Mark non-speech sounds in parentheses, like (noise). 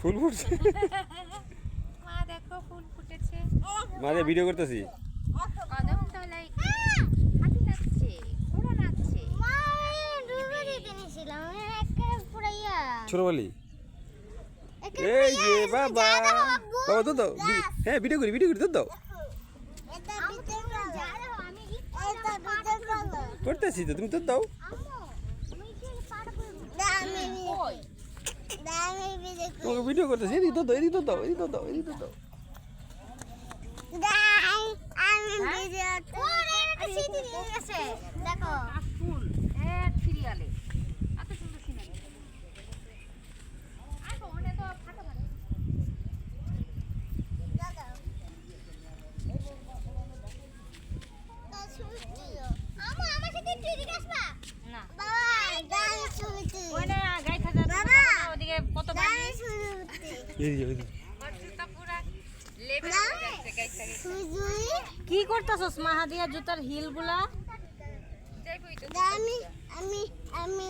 ফুল ফুটছে। (laughs) মা দেখো ফুল ফুটেছে। মা ভিডিও করতেছি। ছোট বলি এই যে বাবা। বাবা। তো দাও হ্যাঁ ভিডিও করি ভিডিও করি তো দাও। করতেছি তো তুমি তো দাও। ভিডিও তোমাকে ভিডিও করতেছি এদিকে তো দাও এদিকে তো দাও এদিকে তো দাও এদিকে তো দাও দেখো। কি করতেছস মাহাদিয়া জুতার হিলগুলা আমি আমি আমি